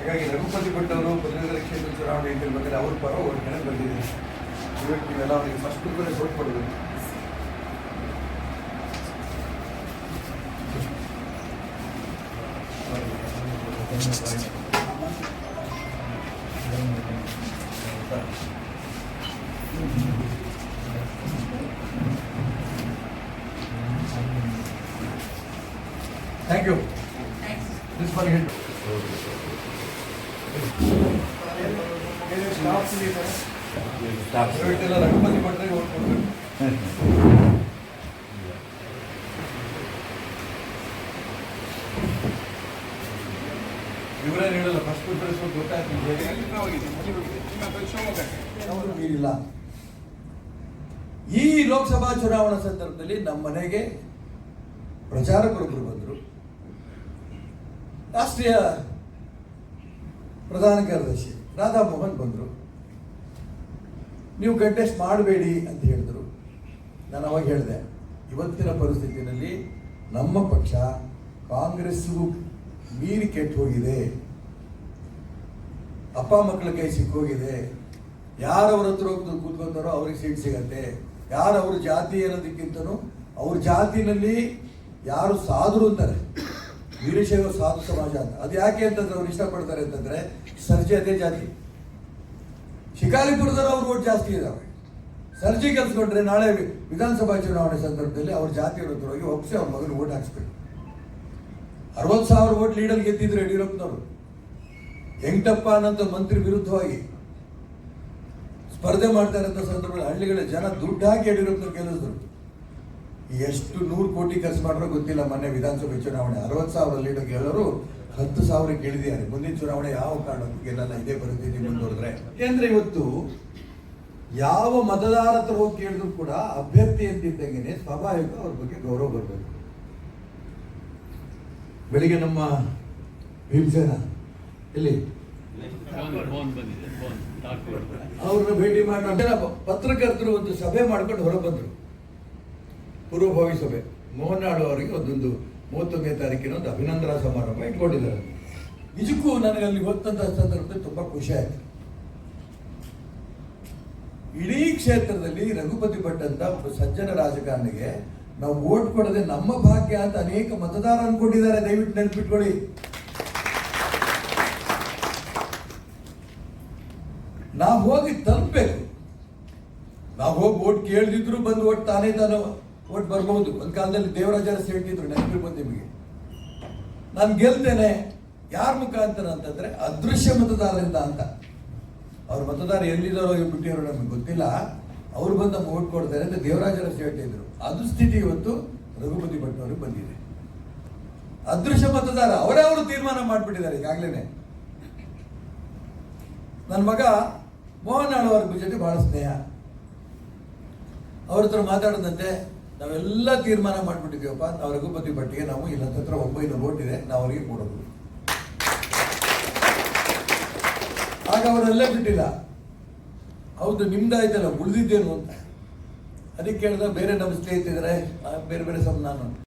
ಹಾಗಾಗಿ ರಘುಪತಿ ಭಟ್ ಅವರು ಪದವೀಧರ ಕ್ಷೇತ್ರ ಚುನಾವಣೆ ಬಗ್ಗೆ ಅವ್ರ ಪರ ಕಡೆ ಬಂದಿದೆ. ಇವತ್ತು ನೀವೆಲ್ಲ ಅವರಿಗೆ ಫಸ್ಟ್ ಕೂಡ ಸೋಟ್ ಕೊಡಬೇಕು ಥ್ಯಾಂಕ್ ಯು ಹೆಡ್ ಇವತ್ತೆಲ್ಲ ರಘುಪತಿ ಹೇಳಲ್ಲ ಫಸ್ಟ್ ಗೊತ್ತಾಯ್ತು ಈ ಲೋಕಸಭಾ ಚುನಾವಣಾ ಸಂದರ್ಭದಲ್ಲಿ ನಮ್ಮ ಮನೆಗೆ ಪ್ರಚಾರಕರೊಬ್ಬರು ಬಂದರು. ರಾಷ್ಟ್ರೀಯ ಪ್ರಧಾನ ಕಾರ್ಯದರ್ಶಿ ರಾಧಾ ಮೋಹನ್ ಬಂದರು. ನೀವು ಕಂಟೆಸ್ಟ್ ಮಾಡಬೇಡಿ ಅಂತ ಹೇಳಿದ್ರು. ನಾನು ಅವಾಗ ಹೇಳಿದೆ, ಇವತ್ತಿನ ಪರಿಸ್ಥಿತಿಯಲ್ಲಿ ನಮ್ಮ ಪಕ್ಷ ಕಾಂಗ್ರೆಸ್ಗೂ ಮೀರಿ ಕೆಟ್ಟು ಹೋಗಿದೆ. ಅಪ್ಪ ಮಕ್ಕಳ ಕೈ ಸಿಕ್ಕೋಗಿದೆ ಯಾರವ್ರ ಹತ್ರ ಹೋಗಿ ಕೂತ್ಕೊಂತಾರೋ ಅವ್ರಿಗೆ ಸೀಟ್ ಸಿಗತ್ತೆ. ಯಾರು ಅವ್ರ ಜಾತಿ ಅನ್ನೋದಕ್ಕಿಂತನೂ ಅವ್ರ ಜಾತಿನಲ್ಲಿ ಯಾರು ಸಾಧರು ಅಂತಾರೆ. ವೀರಶೈವ ಸಾಧು ಸಮಾಜ ಅಂತ. ಅದು ಯಾಕೆ ಅಂತಂದ್ರೆ ಅವ್ರು ಇಷ್ಟಪಡ್ತಾರೆ ಅಂತಂದ್ರೆ ಸರ್ಜಿ ಅದೇ ಜಾತಿ. ಶಿಕಾರಿಪುರದವ್ರು ಅವ್ರು ಓಟ್ ಜಾಸ್ತಿ ಇದಾವೆ. ಸರ್ಜಿ ಕಲ್ಸ್ಕೊಂಡ್ರೆ ನಾಳೆ ವಿಧಾನಸಭಾ ಚುನಾವಣೆ ಸಂದರ್ಭದಲ್ಲಿ ಅವ್ರ ಜಾತಿ ವಿರುದ್ಧವಾಗಿ ಹೋಗಿ ಒಪ್ಪಿಸಿ ಅವ್ರ ಮಗನ ಓಟ್ ಹಾಕ್ಸ್ಬೇಕು ಅರವತ್ತು ಸಾವಿರ ಓಟ್ ಲೀಡರ್ ಗೆದ್ದಿದ್ರು ಯಡಿಯೂರಪ್ಪನವರು. ಹೆಂಗಪ್ಪ ಅನ್ನೋಂಥ ಮಂತ್ರಿ ವಿರುದ್ಧವಾಗಿ ಸ್ಪರ್ಧೆ ಮಾಡ್ತಾ ಅಂತ ಸಂದರ್ಭದಲ್ಲಿ ಹಳ್ಳಿಗಳ ಜನ ದುಡ್ಡು ಹಾಕಿ ಯಡಿಯೂರಪ್ಪನವ್ರು ಗೆಲ್ಲಿಸಿದ್ರು. ಎಷ್ಟು ನೂರು ಕೋಟಿ ಖರ್ಚು ಮಾಡ್ರೋ ಗೊತ್ತಿಲ್ಲ ಮೊನ್ನೆ ವಿಧಾನಸಭೆ ಚುನಾವಣೆ. ಅರವತ್ತು ಸಾವಿರ ಲೀಡರ್ ಗೆಲ್ಲರು ಹತ್ತು ಸಾವಿರ ಗೆಳಿದಿದ್ದಾರೆ ಮುಂದಿನ ಚುನಾವಣೆ ಯಾವ ಕಾರಣಕ್ಕೂ ಗೆಲ್ಲಲ್ಲ ಇದೇ ಪರಿಸ್ಥಿತಿ ಮುಂದುವರೆದ್ರೆ? ಯಾಕೆಂದ್ರೆ ಇವತ್ತು? ಯಾವ ಮತದಾರ ಹತ್ರ ಹೋಗಿ ಕೇಳಿದ್ರು ಕೂಡ ಅಭ್ಯರ್ಥಿ ಅಂತಿದ್ದಂಗೆ ಸ್ವಾಭಾವಿಕ ಅವ್ರ ಬಗ್ಗೆ ಗೌರವ ಬರಬೇಕು. ಬೆಳಿಗ್ಗೆ ನಮ್ಮ ಭೀಮಸೇನ ಇಲ್ಲಿ ಅವ್ರನ್ನ ಭೇಟಿ ಮಾಡಿ ಪತ್ರಕರ್ತರು ಒಂದು ಸಭೆ ಮಾಡ್ಕೊಂಡು ಹೊರ ಬಂದರು. ಪೂರ್ವಭಾವಿ ಸಭೆ. ಮೋಹನಾಡು ಅವರಿಗೆ ಒಂದೊಂದು ಮೂವತ್ತೊಂದನೇ ತಾರೀಕಿನ ಒಂದು ಅಭಿನಂದನಾ ಸಮಾರಂಭ ಇಟ್ಕೊಂಡಿದ್ದಾರೆ. ನಿಜಕ್ಕೂ ನನಗೆ ಅಲ್ಲಿ ಗೊತ್ತಂತ ಸಂದರ್ಭದಲ್ಲಿ ತುಂಬಾ ಖುಷಿ ಆಯ್ತು. ಇಡೀ ಕ್ಷೇತ್ರದಲ್ಲಿ ರಘುಪತಿ ಭಟ್ ಅಂತ ಒಬ್ಬ ಸಜ್ಜನ ರಾಜಕಾರಣಿಗೆ ನಾವು ವೋಟ್ ಕೊಡದೆ ನಮ್ಮ ಭಾಗ್ಯ ಅಂತ ಅನೇಕ ಮತದಾರ ಅನ್ಕೊಂಡಿದ್ದಾರೆ ದಯವಿಟ್ಟು ನೆನಪಿಟ್ಕೊಳ್ಳಿ. ನಾವು ಹೋಗಿ ತಲುಪಬೇಕು. ನಾವು ಹೋಗಿ ಓಟ್ ಕೇಳದಿದ್ರು ಬಂದು ಓಟ್ ತಾನೇ ತಾನು ಓಟ್ ಬರ್ಬಹುದು ಒಂದು ಕಾಲದಲ್ಲಿ ದೇವರಾಜರ ಹೇಳ್ತಿದ್ರು ನೆನಪಿರ್ಬೋದು ನಿಮಗೆ. ನಾನು ಗೆಲ್ತೇನೆ. ಯಾರ ಮುಖಾಂತರ ಅಂತಂದ್ರೆ ಅದೃಶ್ಯ ಮತದಾರರಿಂದ ಅಂತ. ಅವ್ರ ಮತದಾರ ಎಲ್ಲಿದ್ದಾರೋ ಬಿಟ್ಟಿರೋ ನಮಗೆ ಗೊತ್ತಿಲ್ಲ. ಅವ್ರು ಬಂದು ಓಟ್ ಕೊಡ್ತಾರೆ ಅಂತ ದೇವರಾಜರ ಹೇಳ್ತಿದ್ರು ಅದು ಸ್ಥಿತಿ ಇವತ್ತು ರಘುಪತಿ ಭಟ್ ಬಂದಿದೆ. ಅದೃಶ್ಯ ಮತದಾರ, ಅವರೇ ಅವರು ತೀರ್ಮಾನ ಮಾಡಿಬಿಟ್ಟಿದ್ದಾರೆ ಈಗಾಗಲೇ ನನ್ನ ಮಗ ಮೋಹನ್ ಆಳ್ವರ್ಗ ಜೊತೆ ಬಹಳ ಸ್ನೇಹ. ಅವ್ರ ಹತ್ರ ಮಾತಾಡದಂತೆ ನಾವೆಲ್ಲ ತೀರ್ಮಾನ ಮಾಡಿಬಿಟ್ಟಿದ್ದೀವಪ್ಪ ನಾವು ರಘುಪತಿ ಭಟ್ಟಿಗೆ ನಾವು ಇಲ್ಲ ಹತ್ರ ಒಂಬೈನೂರು ಓಟ್ ಇದೆ ನಾವು ಅವರಿಗೆ ಕೊಡೋದು. ಆಗ ಅವರೆಲ್ಲ ಬಿಟ್ಟಿಲ್ಲ. ಹೌದು, ನಿಮ್ದಾಯ್ತಲ್ಲ, ಉಳಿದಿದ್ದೇನು ಅಂತ. ಅದಕ್ಕೆ ಕೇಳಿದ ಬೇರೆ ನಮ್ಮ ಸ್ನೇಹಿತರೆ ಬೇರೆ ಬೇರೆ ಸಮ ನಾನು.